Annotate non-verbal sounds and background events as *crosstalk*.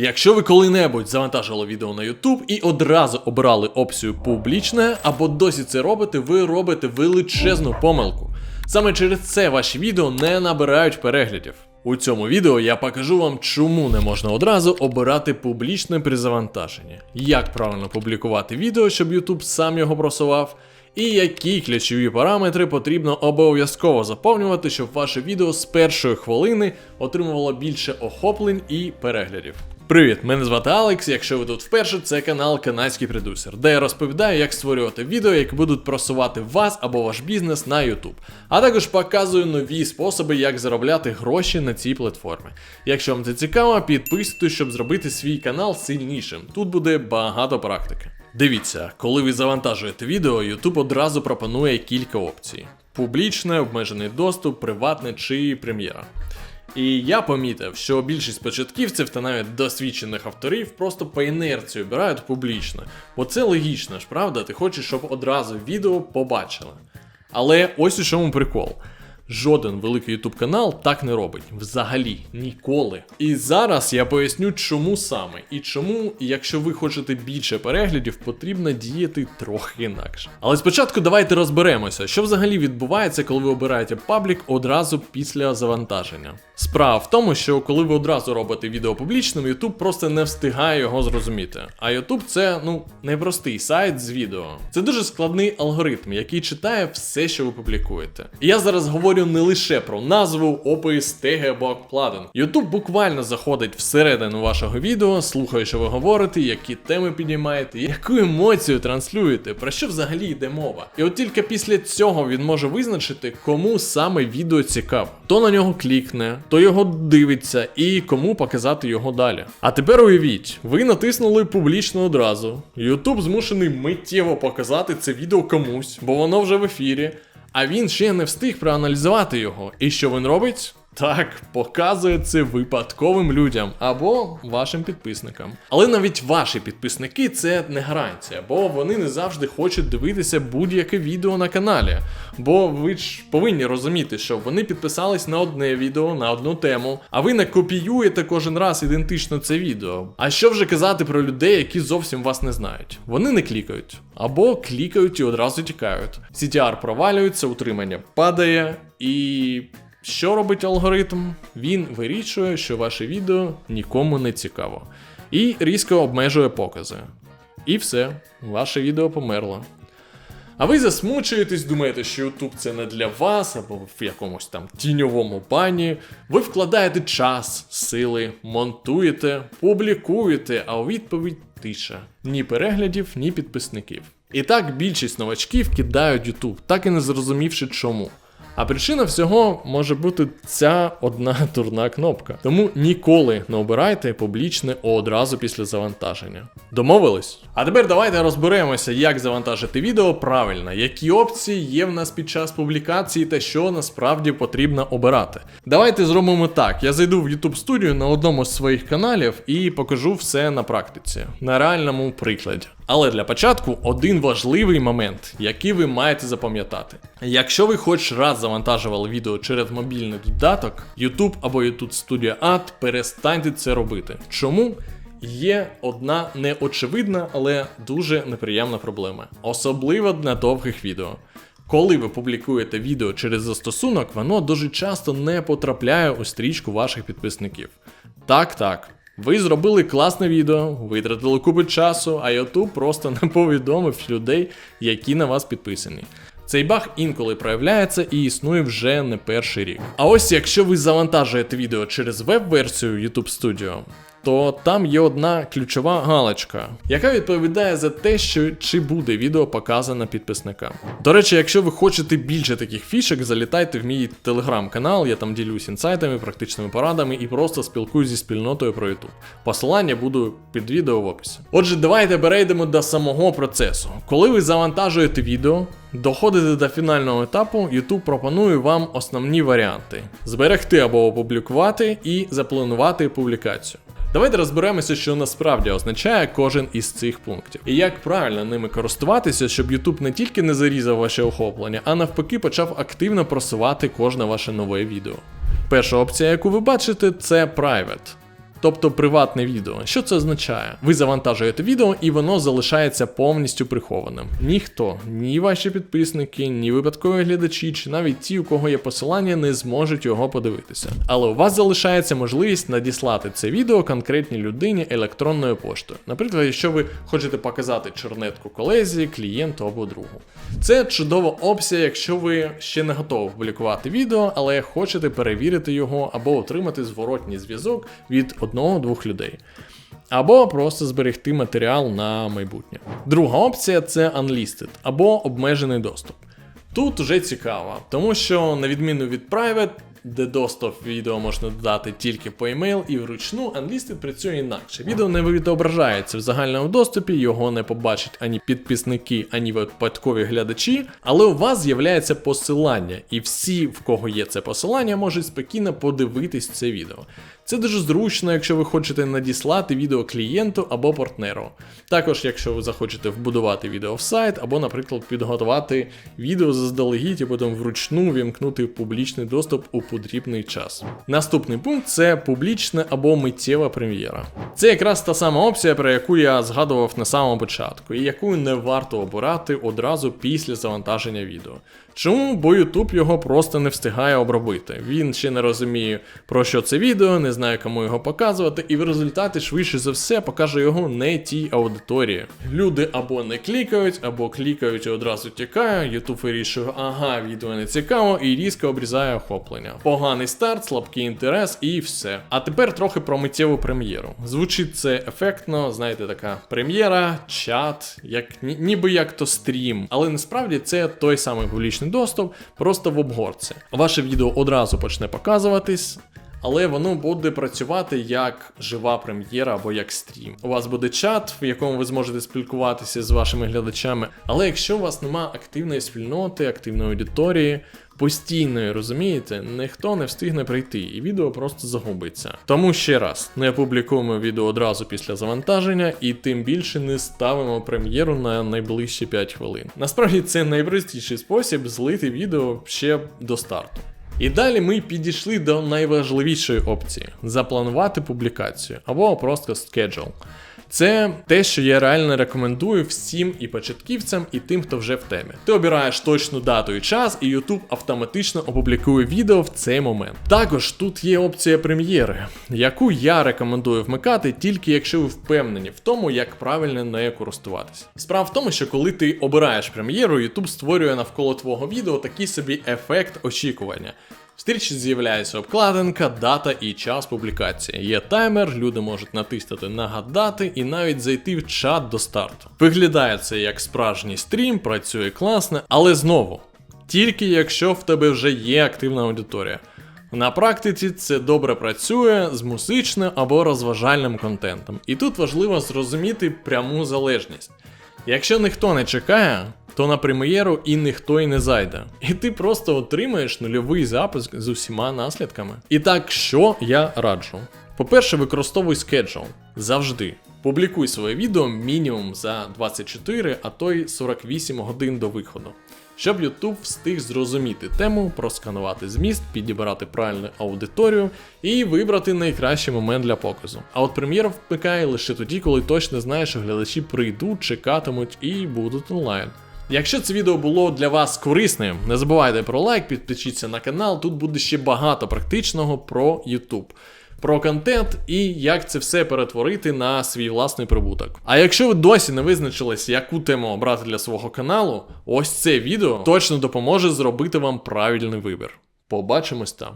Якщо ви коли-небудь завантажили відео на YouTube і одразу обрали опцію публічне, або досі це робите, ви робите величезну помилку. Саме через це ваші відео не набирають переглядів. У цьому відео я покажу вам, чому не можна одразу обирати публічне при завантаженні, як правильно публікувати відео, щоб YouTube сам його просував, і які ключові параметри потрібно обов'язково заповнювати, щоб ваше відео з першої хвилини отримувало більше охоплень і переглядів. Привіт, мене звати Алекс. Якщо ви тут вперше, це канал Канадський Продюсер, де я розповідаю, як створювати відео, які будуть просувати вас або ваш бізнес на YouTube. А також показую нові способи, як заробляти гроші на цій платформі. Якщо вам це цікаво, підписуйтесь, щоб зробити свій канал сильнішим. Тут буде багато практики. Дивіться, коли ви завантажуєте відео, YouTube одразу пропонує кілька опцій: публічне, обмежений доступ, приватне чи прем'єра. І я помітив, що більшість початківців та навіть досвідчених авторів просто по інерції обирають публічно. Бо це логічно ж, правда? Ти хочеш, щоб одразу відео побачили. Але ось у чому прикол. Жоден великий YouTube канал так не робить. Взагалі ніколи. І зараз я поясню, чому саме. І чому, якщо ви хочете більше переглядів, потрібно діяти трохи інакше. Але спочатку давайте розберемося, що взагалі відбувається, коли ви обираєте паблік одразу після завантаження. Справа в тому, що коли ви одразу робите відео публічним, YouTube просто не встигає його зрозуміти. А YouTube це ну непростий сайт з відео. Це дуже складний алгоритм, який читає все, що ви публікуєте. І я зараз говорю не лише про назву, опис, теги або плагін. YouTube буквально заходить всередину вашого відео, слухає, що ви говорите, які теми піднімаєте, яку емоцію транслюєте, про що взагалі йде мова. І от тільки після цього він може визначити, кому саме відео цікаво. То на нього клікне, то його дивиться і кому показати його далі. А тепер уявіть, ви натиснули публічно одразу. YouTube змушений миттєво показати це відео комусь, бо воно вже в ефірі. А він ще не встиг проаналізувати його. І що він робить? Так, показує це випадковим людям або вашим підписникам. Але навіть ваші підписники це не гарантія, бо вони не завжди хочуть дивитися будь-яке відео на каналі. Бо ви ж повинні розуміти, що вони підписались на одне відео, на одну тему, а ви не копіюєте кожен раз ідентично це відео. А що вже казати про людей, які зовсім вас не знають? Вони не клікають, або клікають і одразу тікають. CTR провалюється, утримання падає і. Що робить алгоритм? Він вирішує, що ваше відео нікому не цікаво. І різко обмежує покази. І все, ваше відео померло. А ви засмучуєтесь, думаєте, що YouTube це не для вас, або в якомусь там тіньовому бані. Ви вкладаєте час, сили, монтуєте, публікуєте, а у відповідь тиша. Ні переглядів, ні підписників. І так більшість новачків кидають YouTube, так і не зрозумівши чому. А причина всього може бути ця одна *laughs* дурна кнопка. Тому ніколи не обирайте публічне одразу після завантаження. Домовились? А тепер давайте розберемося, як завантажити відео правильно, які опції є в нас під час публікації та що насправді потрібно обирати. Давайте зробимо так: я зайду в YouTube Studio на одному з своїх каналів і покажу все на практиці, на реальному прикладі. Але для початку один важливий момент, який ви маєте запам'ятати. Якщо ви хоч раз завантажували відео через мобільний додаток, YouTube або YouTube Studio Ad, перестаньте це робити. Чому? Є одна неочевидна, але дуже неприємна проблема, особливо для довгих відео. Коли ви публікуєте відео через застосунок, воно дуже часто не потрапляє у стрічку ваших підписників. Так, так. Ви зробили класне відео, витратили купу часу, а YouTube просто *laughs* не повідомив людей, які на вас підписані. Цей баг інколи проявляється і існує вже не перший рік. А ось якщо ви завантажуєте відео через веб-версію YouTube Studio, то там є одна ключова галочка, яка відповідає за те, що чи буде відео показано підписникам. До речі, якщо ви хочете більше таких фішек, залітайте в мій телеграм-канал, я там ділюсь інсайтами, практичними порадами і просто спілкуюсь зі спільнотою про YouTube. Посилання буду під відео в описі. Отже, давайте перейдемо до самого процесу. Коли ви завантажуєте відео, доходите до фінального етапу, YouTube пропонує вам основні варіанти: зберегти або опублікувати і запланувати публікацію. Давайте розберемося, що насправді означає кожен із цих пунктів, і як правильно ними користуватися, щоб YouTube не тільки не зарізав ваше охоплення, а навпаки почав активно просувати кожне ваше нове відео. Перша опція, яку ви бачите, це Private. Тобто приватне відео. Що це означає? Ви завантажуєте відео і воно залишається повністю прихованим. Ніхто, ні ваші підписники, ні випадкові глядачі, чи навіть ті, у кого є посилання, не зможуть його подивитися. Але у вас залишається можливість надіслати це відео конкретній людині електронною поштою. Наприклад, якщо ви хочете показати чернетку колезі, клієнту або другу. Це чудова опція, якщо ви ще не готові публікувати відео, але хочете перевірити його або отримати зворотній зв'язок від одного-двох людей. Або просто зберегти матеріал на майбутнє. Друга опція це Unlisted або обмежений доступ. Тут вже цікаво, тому що на відміну від Private, де доступ відео можна додати тільки по емейл і вручну, Unlisted працює інакше. Відео не відображається в загальному доступі, його не побачать ані підписники, ані випадкові глядачі, але у вас з'являється посилання, і всі, в кого є це посилання, можуть спокійно подивитись це відео. Це дуже зручно, якщо ви хочете надіслати відео клієнту або партнеру. Також, якщо ви захочете вбудувати відео в сайт, або, наприклад, підготувати відео заздалегідь і потім вручну вімкнути публічний доступ у потрібний час. Наступний пункт це публічна або миттєва прем'єра. Це якраз та сама опція, про яку я згадував на самому початку, і яку не варто обирати одразу після завантаження відео. Чому? Бо YouTube його просто не встигає обробити. Він ще не розуміє, про що це відео, не знає, кому його показувати, і в результаті, швидше за все, покаже його не тій аудиторії. Люди або не клікають, або клікають і одразу тікають. YouTube вирішує, ага, відео не цікаво, і різко обрізає охоплення. Поганий старт, слабкий інтерес і все. А тепер трохи про миттєву прем'єру. Звучить це ефектно, знаєте, така прем'єра, чат, як ніби як то стрім. Але насправді це той самий публічний доступ, просто в обгорці. Ваше відео одразу почне показуватись. Але воно буде працювати як жива прем'єра або як стрім. У вас буде чат, в якому ви зможете спілкуватися з вашими глядачами. Але якщо у вас нема активної спільноти, активної аудиторії, постійної, розумієте, ніхто не встигне прийти, і відео просто загубиться. Тому ще раз, не публікуємо відео одразу після завантаження, і тим більше не ставимо прем'єру на найближчі 5 хвилин. Насправді це найпростіший спосіб злити відео ще до старту. І далі ми підійшли до найважливішої опції запланувати публікацію або просто schedule. Це те, що я реально рекомендую всім і початківцям, і тим, хто вже в темі. Ти обираєш точну дату і час, і YouTube автоматично опублікує відео в цей момент. Також тут є опція прем'єри, яку я рекомендую вмикати тільки якщо ви впевнені в тому, як правильно нею користуватися. Справа в тому, що коли ти обираєш прем'єру, YouTube створює навколо твого відео такий собі ефект очікування. Стрічці з'являється обкладинка, дата і час публікації. Є таймер, люди можуть натиснути нагадати і навіть зайти в чат до старту. Виглядає це як справжній стрім, працює класно, але знову, тільки якщо в тебе вже є активна аудиторія. На практиці це добре працює з музичним або розважальним контентом. І тут важливо зрозуміти пряму залежність. Якщо ніхто не чекає, то на прем'єру і ніхто й не зайде. І ти просто отримаєш нульовий запуск з усіма наслідками. І так, що я раджу? По-перше, використовуй скеджул завжди. Публікуй своє відео мінімум за 24, а то й 48 годин до виходу. Щоб YouTube встиг зрозуміти тему, просканувати зміст, підібрати правильну аудиторію і вибрати найкращий момент для показу. А от прем'єра вмикає лише тоді, коли точно знаєш, що глядачі прийдуть, чекатимуть і будуть онлайн. Якщо це відео було для вас корисним, не забувайте про лайк, підпишіться на канал, тут буде ще багато практичного про YouTube. Про контент і як це все перетворити на свій власний прибуток. А якщо ви досі не визначились, яку тему обрати для свого каналу, ось це відео точно допоможе зробити вам правильний вибір. Побачимось там.